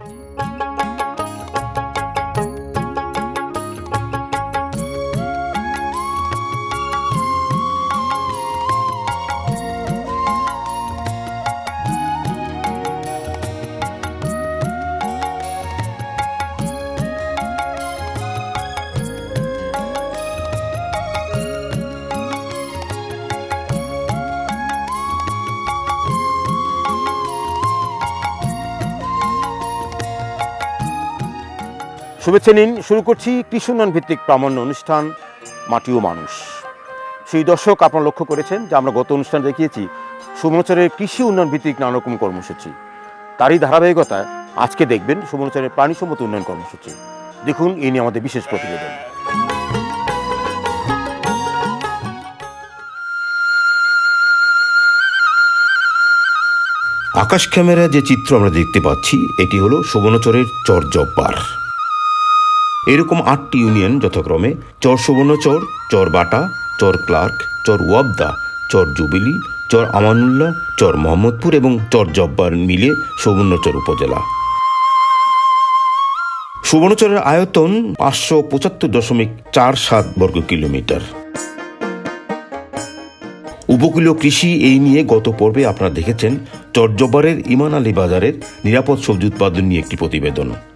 Bye. শুভেচ্ছা নিন, শুরু করছি কৃষি উন্নয়ন ভিত্তিক প্রামাণ্য অনুষ্ঠান, মাটি ও মানুষ। সেই দর্শক আপনারা লক্ষ্য করেছেন যে আমরা গত অনুষ্ঠান দেখিয়েছি সুমনচরের কৃষি উন্নয়ন ভিত্তিক নানা রকম কর্মসূচি। তারই ধারাবাহিকতায় আজকে দেখবেন সুমনচরের প্রাণী সম্পদ উন্নয়ন কর্মসূচি। দেখুন এই নিয়ে আমাদের বিশেষ প্রতিবেদন। আকাশ ক্যামেরা যে চিত্র আমরা দেখতে পাচ্ছি, এটি হলো সুবর্ণচরের চর জব্বার এরকম আটটি ইউনিয়ন যথাক্রমে চর সুবর্ণচর চর বাটা, চর ক্লার্ক, চর ওয়াবদা, চর জুবিলি, চর আমানুল্লাহ, চর মোহাম্মদপুর এবং চর জব্বার মিলে সুবর্ণচর উপজেলা। সুবর্ণচরের আয়তন পাঁচশো পঁচাত্তর দশমিক চার সাত বর্গ কিলোমিটার। উপকূলীয় কৃষি এই নিয়ে গত পর্বে আপনারা দেখেছেন চট্টগ্রামের ইমান আলী বাজারের নিরাপদ সবজি উৎপাদন নিয়ে একটি প্রতিবেদন।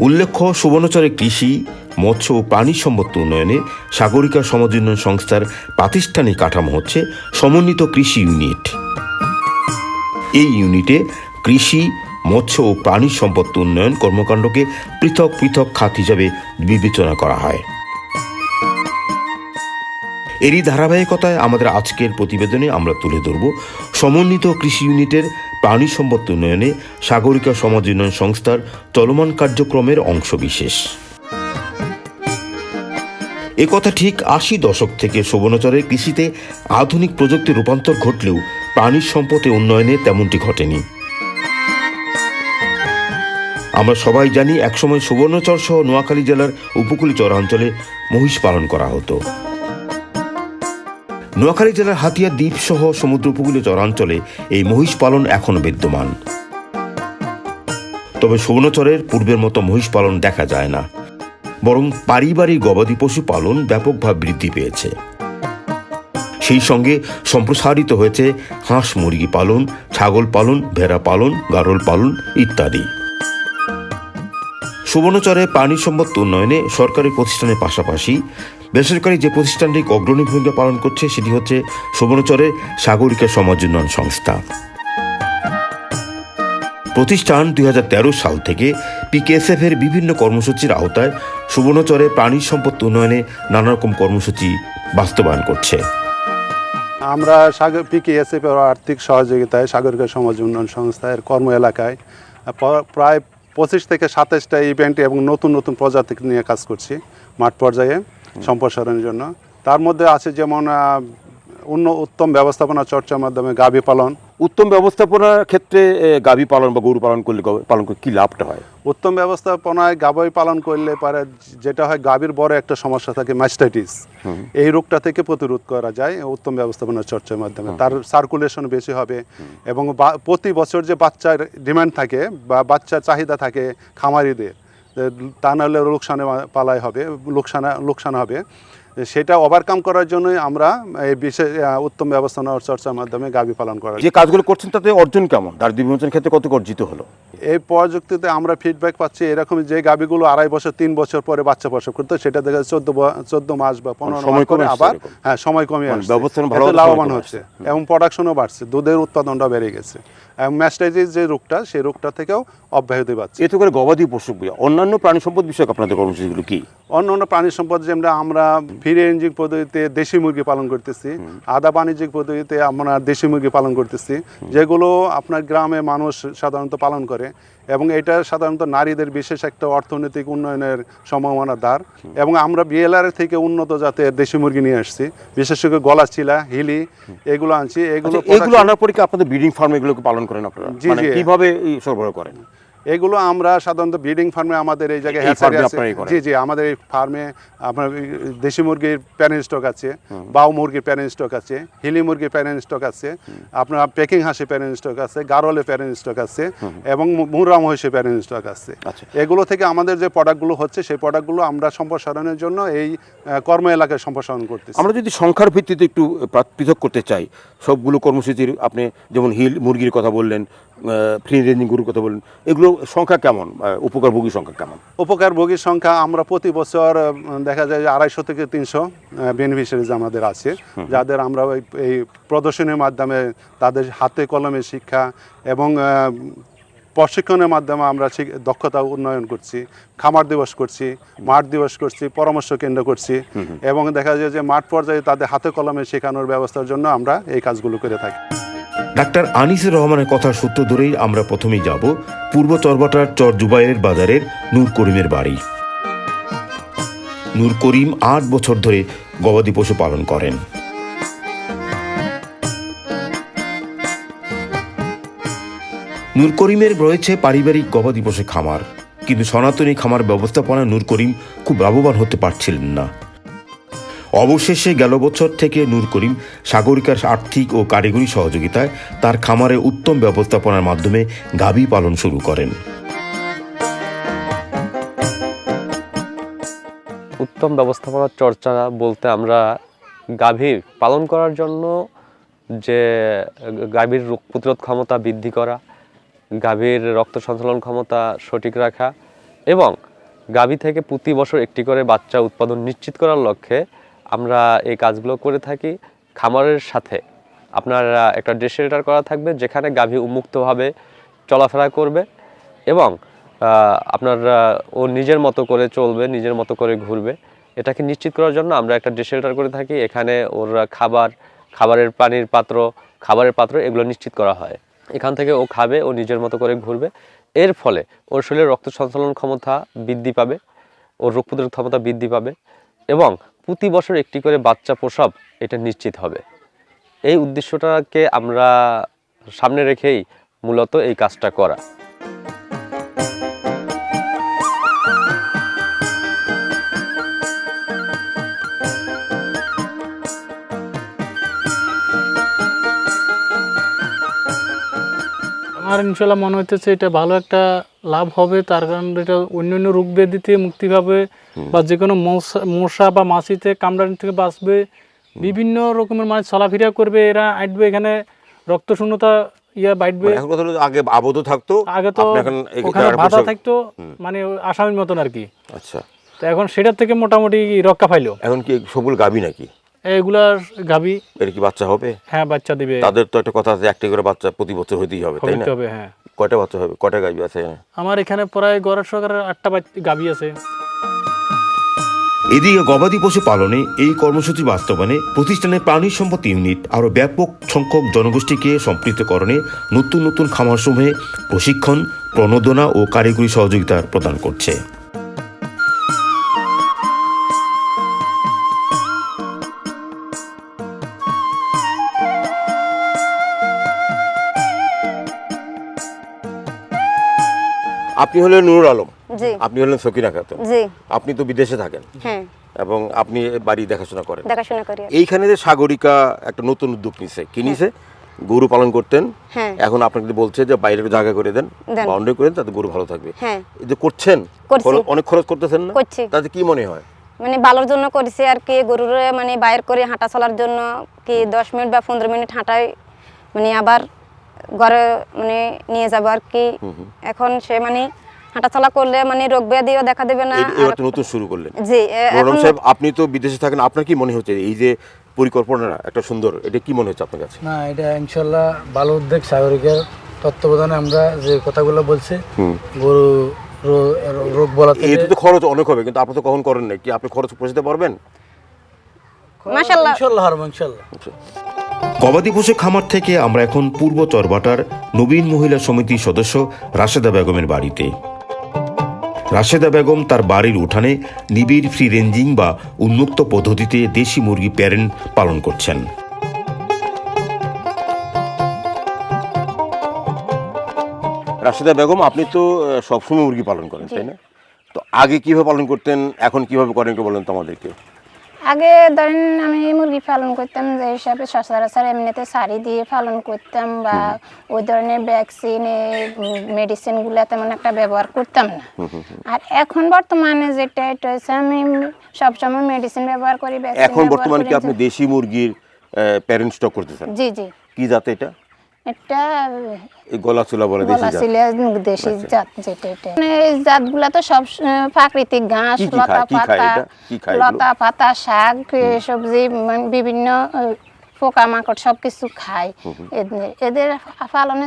উল্লেখ্য, সুবর্ণচরে কৃষি, মৎস্য ও প্রাণী সম্পদ উন্নয়নে সাগরিকা সমাজ উন্নয়ন সংস্থার প্রাতিষ্ঠানিক কাঠামো হচ্ছে সমন্বিত কৃষি ইউনিট। এই ইউনিটে কৃষি, মৎস্য ও প্রাণী সম্পদ উন্নয়ন কর্মকাণ্ডকে পৃথক পৃথক খাত হিসাবে বিবেচনা করা হয়। এরই ধারাবাহিকতায় আমাদের আজকের প্রতিবেদনে আমরা তুলে ধরব সমন্বিত কৃষি ইউনিটের প্রাণী সম্পদ উন্নয়নে সাগরিকা সমাজ উন্নয়ন সংস্থার চলমান কার্যক্রমের অংশ অংশবিশেষ। একথা ঠিক আশি দশক থেকে সুবর্ণচরের কৃষিতে আধুনিক প্রযুক্তির রূপান্তর ঘটলেও প্রাণী সম্পদে উন্নয়নে তেমনটি ঘটেনি। আমরা সবাই জানি, একসময় সুবর্ণচর সহ নোয়াখালী জেলার উপকূলীয় চরাঞ্চলে মহিষ পালন করা হতো। নোয়াখালী জেলার হাতিয়া দ্বীপ সহ সমুদ্র উপকূলীয় চরাঞ্চলে এই মহিষ পালন এখনও বিদ্যমান। তবে সুবর্ণচরের পূর্বের মতো মহিষ পালন দেখা যায় না। বরং পারিবারিক গবাদি পশু পালন ব্যাপকভাবে বৃদ্ধি পেয়েছে। সেই সঙ্গে সম্প্রসারিত হয়েছে হাঁস মুরগি পালন, ছাগল পালন, ভেড়া পালন, গারল পালন ইত্যাদি। সুবর্ণচরে প্রাণী সম্পদ উন্নয়নে সরকারি প্রতিষ্ঠানের পাশাপাশি বেসরকারি যে প্রতিষ্ঠানটি অগ্রণী ভূমিকা পালন করছে, সেটি হচ্ছে সুবর্ণচরে সাগরিকা সমাজ উন্নয়ন সংস্থা। প্রতিষ্ঠান দু হাজার তেরো সাল থেকে পিকেএসএফ এর বিভিন্ন কর্মসূচির আওতায় সুবর্ণচরে প্রাণী সম্পদ উন্নয়নে নানা রকম কর্মসূচি বাস্তবায়ন করছে। আমরা সাগর পিকেএসএফ এর আর্থিক সহযোগিতায় সাগরিকা সমাজ উন্নয়ন সংস্থা এর কর্ম এলাকায় প্রায় পঁচিশ থেকে সাতাশটা ইভেন্ট এবং নতুন নতুন প্রজাতি নিয়ে কাজ করছি মাঠ পর্যায়ে। সম্প্রসারণের জন্য। তার মধ্যে আছে যেমন অন্য উত্তম ব্যবস্থাপনা চর্চার মাধ্যমে গাভী পালন। উত্তম ব্যবস্থাপনার ক্ষেত্রে গাভী পালন বা গরু পালন করলে পালন করলে কি লাভটা হয়? উত্তম ব্যবস্থাপনায় গাভী পালন করলে পারে যেটা হয় গাভীর বড় একটা সমস্যা থাকে ম্যাস্টাইটিস এই রোগটা থেকে প্রতিরোধ করা যায় উত্তম ব্যবস্থাপনা চর্চার মাধ্যমে। তার সার্কুলেশন বেশি হবে এবং প্রতি বছর যে বাচ্চার ডিমান্ড থাকে বা বাচ্চার চাহিদা থাকে খামারিদের তা নাহলে লোকসানে পালাই হবে লোকসানা লোকসান হবে। সেটা ওভারকাম করার জন্যই আমরা এই বিশেষ উত্তম ব্যবস্থাপনা চর্চার মাধ্যমে গাভী পালন করা যে কাজগুলো করছেন তাতে অর্জন কেমন? দারিদ্র বিমোচনের ক্ষেত্রে কত অর্জিত হলো? এই প্রযুক্তিতে আমরা ফিডব্যাক পাচ্ছি এরকম যে গাবিগুলো আড়াই বছর তিন বছর পরে বাচ্চা প্রসব করতো সেটা দেখা যাচ্ছে চোদ্দ চোদ্দ মাস বা পনেরো সময় পরে কমে আসছে আবার হ্যাঁ সময় কমে মানে আসছে। লাভবান হচ্ছে এবং প্রোডাকশনও বাড়ছে দুধের উৎপাদনটা বেড়ে গেছে। এবং ম্যাস্টাইজিস যে রোগটা সেই রোগটা থেকেও অব্যাহতি পাচ্ছে। এতে করে গবাদি পশু অন্যান্য প্রাণী সম্পদ বিষয়ক আপনাদের কর্মসূচিগুলো কি? অন্যান্য অন্য প্রাণী সম্পদ যেমন আমরা ফিরে বাণিজ্যিক পদ্ধতিতে দেশি মুরগি পালন করতেছি আদা বাণিজ্যিক পদ্ধতিতে আমরা দেশি মুরগি পালন করতেছি যেগুলো আপনার গ্রামে মানুষ সাধারণত পালন করে। এবং এটা সাধারণত নারীদের বিশেষ একটা অর্থনৈতিক উন্নয়নের সম্ভাবনা দ্বার। এবং আমরা বিএলআর থেকে উন্নত জাতের দেশি মুরগি নিয়ে আসছি। বিশেষ করে গলাচিলা হিলি এগুলো আনছি। এগুলো আচ্ছা, এগুলো আনার পরে কি আপনাদের ব্রিডিং ফার্ম এগুলোকে পালন করেন আপনারা? জি, মানে জি। কীভাবে সরবরাহ করেন? এগুলো আমরা সাধারণত ব্রিডিং ফার্মে আমাদের এই জায়গায় হ্যাচারি আছে। জি জি আমাদের এই ফার্মে আপনার দেশি মুরগির প্যারেন্ট স্টক আছে বাউ মুরগির প্যারেন্ট স্টক আছে হিলি মুরগির প্যারেন্ট স্টক আছে আপনার পেকিং হাঁসের প্যারেন্ট স্টক আছে গারলে প্যারেন্ট স্টক আছে এবং মুরা মহিষের প্যারেন্ট স্টক আছে। আচ্ছা। এগুলো থেকে আমাদের যে প্রোডাক্টগুলো হচ্ছে সেই প্রোডাক্টগুলো আমরা সম্প্রসারণের জন্য এই কর্ম এলাকায় সম্প্রসারণ করতেছি। আমরা যদি সংখ্যার ভিত্তিতে একটু পৃথক করতে চাই সবগুলো কর্মসূচির আপনি যেমন হিল মুরগির কথা বললেন ফ্রি রেঞ্জিং গরুর কথা বললেন। এগুলো সংখ্যা কেমন? উপকারভোগী সংখ্যা কেমন? উপকার ভোগীর সংখ্যা আমরা প্রতি বছর দেখা যায় যে আড়াইশো থেকে তিনশো বেনিফিশিয়ারিজ আমাদের আছে যাদের আমরা ওই এই প্রদর্শনীর মাধ্যমে তাদের হাতে কলমে শিক্ষা এবং প্রশিক্ষণের মাধ্যমে আমরা দক্ষতা উন্নয়ন করছি খামার দিবস করছি মাঠ দিবস করছি পরামর্শ কেন্দ্র করছি এবং দেখা যায় যে মাঠ পর্যায়ে তাদের হাতে কলমে শেখানোর ব্যবস্থার জন্য আমরা এই কাজগুলো করে থাকি। ডাক্তার আনিসুর রহমানের কথার সূত্র ধরেই আমরা প্রথমেই যাব পূর্ব চরবাটার চর জুবাইয়ের বাজারের নূর করিমের বাড়ি। নূর করিম আট বছর ধরে গবাদি পশু পালন করেন। নূর করিমের রয়েছে পারিবারিক গবাদি পশু খামার, কিন্তু সনাতনী খামার ব্যবস্থাপনায় নূর করিম খুব লাভবান হতে পারছিলেন না। অবশেষে গেল বছর থেকে নূর করিম সাগরিকার আর্থিক ও কারিগরি সহযোগিতায় তার খামারে উত্তম ব্যবস্থাপনার মাধ্যমে গাভী পালন শুরু করেন। উত্তম ব্যবস্থাপনার চর্চা বলতে আমরা গাভীর পালন করার জন্য যে গাভীর রোগ প্রতিরোধ ক্ষমতা বৃদ্ধি করা, গাভীর রক্ত সঞ্চালন ক্ষমতা সঠিক রাখা এবং গাভী থেকে প্রতি বছর একটি করে বাচ্চা উৎপাদন নিশ্চিত করার লক্ষ্যে আমরা এই কাজগুলো করে থাকি। খামারের সাথে আপনার একটা ডে শেল্টার করা থাকবে যেখানে গাভী উন্মুক্তভাবে চলাফেরা করবে এবং আপনার ও নিজের মতো করে চলবে, নিজের মতো করে ঘুরবে। এটাকে নিশ্চিত করার জন্য আমরা একটা ডে শেল্টার করে থাকি। এখানে ওর খাবার, খাবারের পানির পাত্র, খাবারের পাত্র এগুলো নিশ্চিত করা হয়। এখান থেকে ও খাবে, ও নিজের মতো করে ঘুরবে। এর ফলে ওর শরীরে রক্ত সঞ্চালন ক্ষমতা বৃদ্ধি পাবে, ওর রোগ প্রতিরোধ ক্ষমতা বৃদ্ধি পাবে। এবং প্রতি বছর একটি করে বাচ্চা প্রসব এটা নিশ্চিত হবে। এই উদ্দেশ্যটাকে আমরা সামনে রেখেই মূলত এই কাজটা করা। ইনশাল্লাহ মনে হইতেছে এটা ভালো একটা লাভ হবে। তার কারণ এটা অন্যান্য রোগ ব্যাধি থেকে মুক্তি পাবে বা যে কোনো মশা বা মাছিতে কামড়ানি থেকে বাঁচবে। বিভিন্ন রকমের মানে চলাফেরা করবে এরা আটবে এখানে রক্ত শূন্যতা ইয়া বাইটবে মানে এখন কথা হলো আগে আবদ্ধ থাকতো আগে তো ওখানে বাধা থাকতো মানে আসামির মতন আর কি। আচ্ছা। তো এখন সেটার থেকে মোটামুটি রক্ষা পাইলো। এখন কি সবুল গাবি নাকি? এগুলার গাবি এর কি বাচ্চা হবে? হ্যাঁ বাচ্চা দিবে। তাদের তো একটা কথা আছে একটি করে বাচ্চা প্রতি বছর হইতেই হবে তাই না? হবে হ্যাঁ। কয়টা বাচ্চা হবে? কয়টা গাবি আছে? আমার এখানে প্রায় গড়ের সরকারের আটটা গাবি আছে। এদিকে গবাদি পশু পালনে এই কর্মসূচি বাস্তবায়নে প্রতিষ্ঠানের প্রাণী সম্পদ ইউনিট আরও ব্যাপক সংখ্যক জনগোষ্ঠীকে সম্পৃক্তকরণে নতুন নতুন খামারসমূহে প্রশিক্ষণ প্রণোদনা ও কারিগরি সহযোগিতা প্রদান করছে। আপনি হলেন নুরুল আলম। আপনি হলেন সকিনা খাতুন আপনি তো বিদেশে থাকেন। হ্যাঁ। এবং আপনি বাড়ি দেখাশোনা করেন। দেখাশোনা করি। এইখানে যে সাগরিকা একটা নতুন উদ্যোগ নিছে কি নিছে? গরু পালন করতেন। হ্যাঁ। এখন আপনাকে বলছে যে বাইরে জায়গা করে দেন দেন। বাউন্ডারি করেন তাতে গরু ভালো থাকবে। হ্যাঁ। এই যে করছেন অনেক খরচ করতেছেন না? তাতে কি মনে হয়? মানে ভালোর জন্য করেছি আর কি গরুর মানে বাইর করে হাঁটা চলার জন্য কি দশ মিনিট বা পনেরো মিনিট হাঁটাই মানে আবার ঘরে মানে নিয়ে যাব আর কি। এখন সে মানে হাঁটাচলা করলে মানে রোগ ব্যাধিও দেখা দেবে না। এবার তো নতুন শুরু করলেন। জি এখন সাহেব আপনি তো বিদেশে থাকেন আপনার কি মনে হচ্ছে এই যে পরিকল্পনা একটা সুন্দর এটা কি মনে হচ্ছে আপনার কাছে? না এটা ইনশাল্লাহ ভালো উদ্যোগ সাগরিকের তত্ত্বাবধানে আমরা যে কথাগুলো বলছি গরু রোগ বলা থেকে তো খরচ অনেক হবে কিন্তু আপনি তো কখন করেন না কি আপনি খরচ পোষাতে পারবেন? মাশাল্লাহ ইনশাল্লাহ হারবো ইনশাল্লাহ। গবাদি পশু খামার থেকে আমরা এখন পূর্ব চরবাটার নবীন মহিলা সমিতির সদস্য রাশেদা বেগমের বাড়িতে। রাশেদা বেগম তার বাড়ির উঠানে নিবিড় ফ্রি রেঞ্জিং বা উন্মুক্ত পদ্ধতিতে দেশি মুরগি প্যারেন্ট পালন করছেন। রাশেদা বেগম আপনি তো সবসময় মুরগি পালন করেন তাই না? তো আগে কীভাবে পালন করতেন এখন কীভাবে করেন একটু বলেন তো আমাদেরকে। আগে ধরেন আমি মুরগি পালন করতাম যে হিসাবে সচরাচর এমনিতে শাড়ি দিয়ে পালন করতাম বা ওই ধরনের ভ্যাকসিন মেডিসিনগুলো তেমন একটা ব্যবহার করতাম না। আর এখন বর্তমানে যেটা এটা হচ্ছে আমি সবসময় মেডিসিন ব্যবহার করি এখন বর্তমানে কি আপনি দেশি মুরগির প্যারেন্ট স্টক করতেছেন? জি জি। কি জাত এটা? এই গলা চুলা বলে দেশি জাত। দেশি জাত যেটা এটা। মানে এই জাতগুলা তো সব প্রাকৃতিক ঘাস লতা পাতা? লতা পাতা শাক সবজি মানে বিভিন্ন আহ, পোকামাকড় সব কিছু খায় এদের- পালনে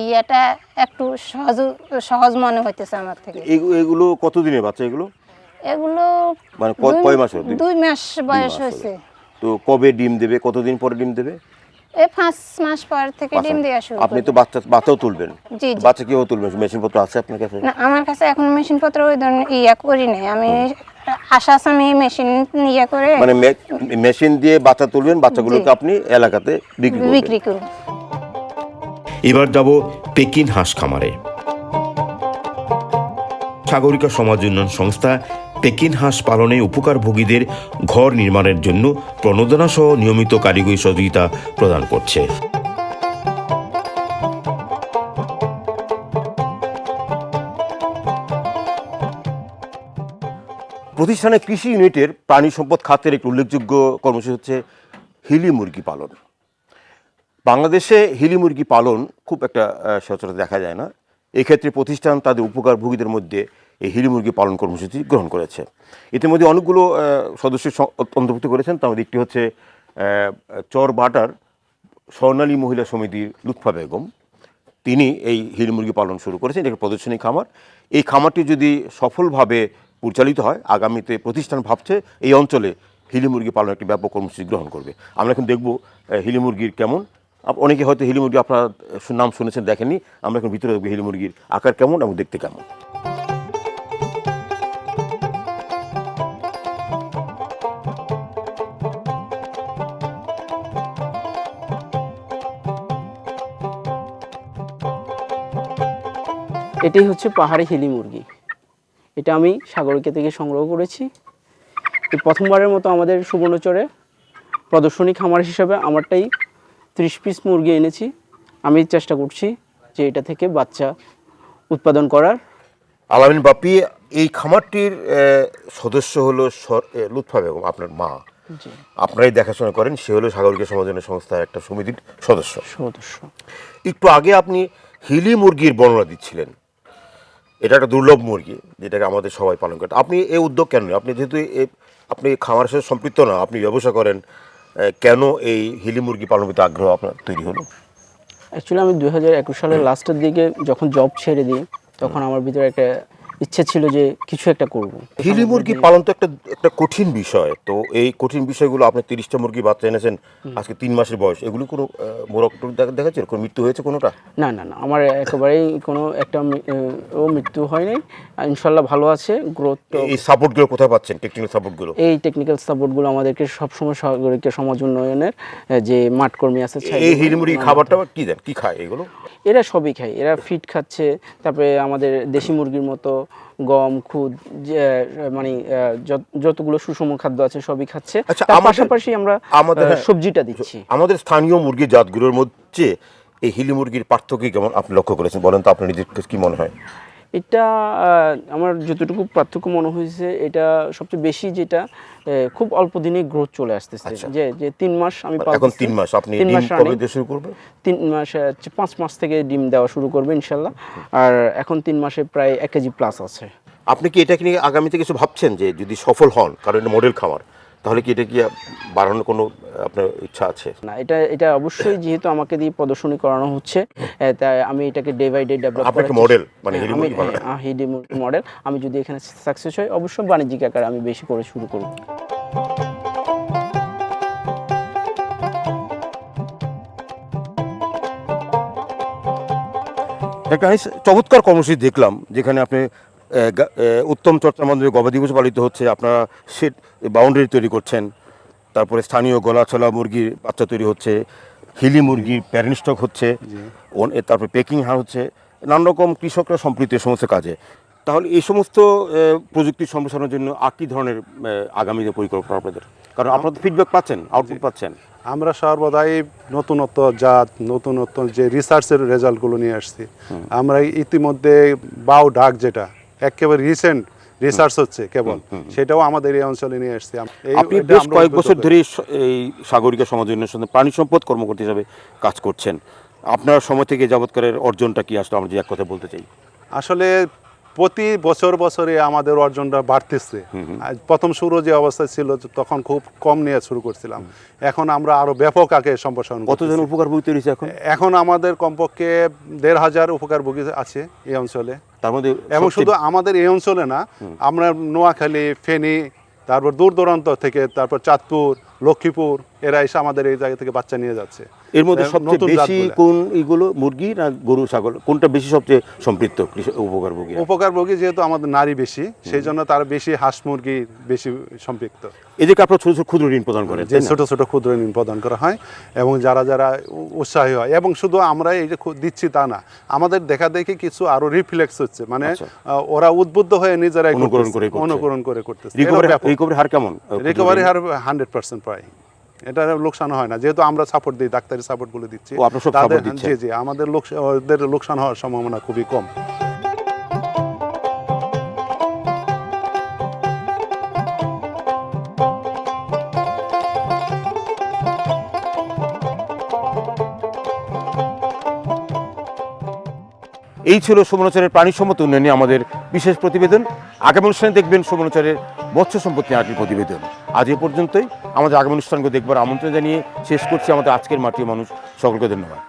ইয়েটা একটু সহজ সহজ মনে হইতেছে আমার থেকে। এগু- এগুলো কতদিনের বাচ্চা এগুলো? এগুলো মানে কয় মাস দুই মাস বয়স হয়েছে। তো কবে ডিম দেবে? কতদিন পরে ডিম দেবে? এই পাঁচ মাস পর থেকে ডিম দেওয়া শুরু আপনি তো বাচ্চা বাচ্চাও তুলবেন? জি জি। বাচ্চা কীভাবে তুলবেন? মেশিন পত্র আছে আপনার কাছে? না আমার কাছে এখন মেশিন পত্র ওই ধরনের ইয়া করি নাই। আমি আশা আছে আমি মেশিন ইয়া করে মানে মেশিন দিয়ে বাচ্চা তুলবেন বাচ্চাগুলোকে আপনি এলাকাতে বিক্রি করবেন। বিক্রি করব। এবার যাব পেকিন হাঁস খামারে। সাগরিকা সমাজ উন্নয়ন সংস্থা পেকিন হাঁস পালনে উপকারভোগীদের ঘর নির্মাণের জন্য প্রণোদনা সহ নিয়মিত কারিগরি সহযোগিতা প্রদান করছে। প্রতিষ্ঠানে কৃষি ইউনিটের প্রাণী সম্পদ খাতের একটি উল্লেখযোগ্য কর্মসূচি হচ্ছে হিলি মুরগি পালন। বাংলাদেশে হিলি মুরগি পালন খুব একটা সচরাচর দেখা যায় না। এক্ষেত্রে প্রতিষ্ঠান তাদের উপকারভোগীদের মধ্যে এই হিলি মুরগি পালন কর্মসূচি গ্রহণ করেছে। ইতিমধ্যে অনেকগুলো সদস্য অন্তর্ভুক্ত করেছেন। তার মধ্যে একটি হচ্ছে চর বাটার স্বর্ণালী মহিলা সমিতির লুৎফা বেগম। তিনি এই হিল মুরগি পালন শুরু করেছেন, এটা প্রদর্শনী খামার। এই খামারটি যদি সফলভাবে পরিচালিত হয়, আগামীতে প্রতিষ্ঠান ভাবছে এই অঞ্চলে হিলি মুরগি পালন একটি ব্যাপক কর্মসূচি গ্রহণ করবে। আমরা এখন দেখব হিলি মুরগির কেমন। অনেকে হয়তো হিলি মুরগি আপনারা নাম শুনেছেন, দেখেননি। আমরা এখন ভিতরে দেখব হিলি মুরগির আকার কেমন এবং দেখতে কেমন। এটাই হচ্ছে পাহাড়ি হিলি মুরগি। এটা আমি সাগরিকা থেকে সংগ্রহ করেছি। প্রথমবারের মতো আমাদের সুবর্ণচরে প্রদর্শনী খামার হিসাবে আমারটাই ত্রিশ পিস মুরগি এনেছি। আমি চেষ্টা করছি যে এটা থেকে বাচ্চা উৎপাদন করার। আলামিন বাপি এই খামারটির সদস্য হলো লুৎফা বেগম আপনার মা। আপনারাই দেখাশোনা করেন সে হলো সাগরকে সমাজনের সংস্থার একটা সমিতির সদস্য। সদস্য। একটু আগে আপনি হিলি মুরগির বর্ণনা দিচ্ছিলেন। এটা একটা দুর্লভ মুরগি যেটাকে আমাদের সবাই পালন করে। আপনি এই উদ্যোগ কেন আপনি যেহেতু আপনি খামারের সাথে সম্পৃক্ত না আপনি ব্যবসা করেন কেন এই হিলি মুরগি পালন করতে আগ্রহ আপনার তৈরি হলো? অ্যাকচুয়ালি আমি দু হাজার একুশ সালের লাস্টের দিকে যখন জব ছেড়ে দিই তখন আমার ভিতরে একটা ইচ্ছে ছিল যে কিছু একটা করব। হিলি মুরগি পালন তো একটা একটা কঠিন বিষয়। তো এই কঠিন বিষয়গুলো আপনি তিরিশটা মুরগি বাচ্চা এনেছেন আজকে তিন মাসের বয়স এগুলো কোনো মোরগ দেখা দেখাচ্ছে কোনো মৃত্যু হয়েছে কোনোটা? না না না আমার একেবারেই কোনো একটা ও মৃত্যু হয়নি। ইনশাল্লাহ ভালো আছে গ্রোথ এই সাপোর্টগুলো কোথায় পাচ্ছেন টেকনিক্যাল সাপোর্টগুলো? এই টেকনিক্যাল সাপোর্টগুলো আমাদেরকে সবসময় সাগরিকা সমাজ উন্নয়নের যে মাঠকর্মী আছে এই হিলি মুরগি খাবারটা কি দেন? কি খায় এগুলো? এরা সবই খায়। এরা ফিট খাচ্ছে তারপরে আমাদের দেশি মুরগির মতো গম খুদ মানে যতগুলো সুষম খাদ্য আছে সবই খাচ্ছে। আচ্ছা, তার পাশাপাশি আমরা আমাদের হ্যাঁ, সবজিটা দিচ্ছি। আমাদের স্থানীয় মুরগির জাতগুলোর মধ্যে এই হিলি মুরগির পার্থক্য কেমন? আপনি লক্ষ্য করেছেন? বলেন তো আপনার নিজের কি মনে হয়? এটা আমার যতটুকু পার্থক্য মনে হয়েছে এটা সবচেয়ে বেশি যেটা খুব অল্প দিনে গ্রোথ চলে আসতেছে। আচ্ছা। যে যে তিন মাস আমি এখন তিন মাস আপনি তিন ডিম মাস। শুরু করবে তিন মাস পাঁচ মাস থেকে ডিম দেওয়া শুরু করবে ইনশাল্লাহ। আর এখন তিন মাসে প্রায় এক কেজি প্লাস আছে। আপনি কি এটাকে নিয়ে আগামীতে কিছু ভাবছেন যে যদি সফল হন কারণ মডেল খামার তাহলে কি এটা কি বাড়ানোর কোনো আপনার ইচ্ছা আছে? না এটা এটা অবশ্যই যেহেতু আমাকে দিয়ে প্রদর্শনী করানো হচ্ছে তাই আমি এটাকে ডে বাই ডে ডেভেলপ আপনি একটা model, মানে মুরগি হিডি মডেল আমি যদি এখানে সাকসেস হই অবশ্যই বাণিজ্যিক আকারে আমি বেশি করে শুরু করব। একটা চমৎকার কর্মসূচি দেখলাম যেখানে আপনি উত্তম চর্চার মাধ্যমে গবাদি পশু পালিত হচ্ছে আপনারা সেট বাউন্ডারি তৈরি করছেন। তারপরে স্থানীয় গলাছলা মুরগির বাচ্চা তৈরি হচ্ছে হিলি মুরগির প্যারেন্ট স্টক হচ্ছে তারপরে পেকিং হার হচ্ছে নানা রকম কৃষকরা সম্পৃক্ত এই সমস্ত কাজে। তাহলে এই সমস্ত প্রযুক্তি সম্প্রসারণের জন্য আর কি ধরনের আগামী দিনে পরিকল্পনা আপনাদের? কারণ আপনারা তো ফিডব্যাক পাচ্ছেন আউটপুট পাচ্ছেন। আমরা সর্বদাই নতুনত্ব জাত নতুনত্ব যে রিসার্চের রেজাল্টগুলো নিয়ে আসছি আমরা ইতিমধ্যে বাউ ডাক যেটা একেবারে রিসেন্ট রিসার্চ হচ্ছে কেবল। সেটাও আমাদের এই অঞ্চলে নিয়ে এই- আপনি বেশ কয়েক বছর। ধরে এই সাগরিকা সমাজ উন্নয়ন সঙ্গে প্রাণী সম্পদ কর্মকর্তা হিসাবে কাজ করছেন। আপনার সময় থেকে যাবৎকারের অর্জনটা কি আসলে? আমরা যে এক কথা বলতে চাই। আসলে প্রতি বছর বছরে আমাদের অর্জনটা বাড়তেছে। প্রথম শুরু যে অবস্থা ছিল তখন খুব কম নিয়ে শুরু করছিলাম। এখন আমরা আরও ব্যাপক আগে সম্প্রসারণ কতজন করতেছি। উপকার ভুগতে রয়েছে এখন? এখন আমাদের কমপক্ষে দেড় হাজার উপকার উপকারভোগী আছে এই অঞ্চলে। তার মধ্যে এবং শুধু আমাদের এই অঞ্চলে না আমরা নোয়াখালী ফেনী তারপর দূর দূরান্ত থেকে তারপর চাঁদপুর লক্ষ্মীপুর এরা এসে আমাদের এই জায়গা থেকে বাচ্চা নিয়ে যাচ্ছে। এর মধ্যে সবচেয়ে বেশি কোন এগুলো মুরগি না গরু ছাগল? কোনটা বেশি সবচেয়ে সম্পৃক্ত উপকারভোগী? উপকারভোগী যেহেতু আমাদের নারী বেশি সেই জন্য তার বেশি হাঁস মুরগি বেশি সম্পৃক্ত। এদেরকে আপনারা ছোট ছোট ক্ষুদ্র ঋণ প্রদান করেন যে? ছোট ছোট ক্ষুদ্র ঋণ প্রদান করা হয় এবং যারা যারা উৎসাহী হয় এবং শুধু আমরা এই যে দিচ্ছি তা না আমাদের দেখা দেখি কিছু আরও রিফ্লেক্স হচ্ছে মানে আচ্ছা। ওরা উদ্বুদ্ধ হয়ে নিজেরাই অনুকরণ করে। অনুকরণ করে করতেছে। রিকভারি হার কেমন? রিকভারি হার হান্ড্রেড পার্সেন্ট প্রায় এটা লোকসান হয় না। যেহেতু আমরা সাপোর্ট দিই ডাক্তারি সাপোর্টগুলো দিচ্ছি। তাদের- জি জি আমাদের ওদের লোকসান হওয়ার সম্ভাবনা খুবই কম। এই ছিল সুবর্ণচরের প্রাণী সম্পদ উন্নয়নে আমাদের বিশেষ প্রতিবেদন। আগামী অনুষ্ঠানে দেখবেন সুবর্ণচরের মৎস্য সম্পদ নিয়ে আরেকটি প্রতিবেদন। আজ এ পর্যন্তই। আমাদের আগামী অনুষ্ঠানকে দেখবার আমন্ত্রণ জানিয়ে শেষ করছি আমাদের আজকের মাটির মানুষ। সকলকে ধন্যবাদ।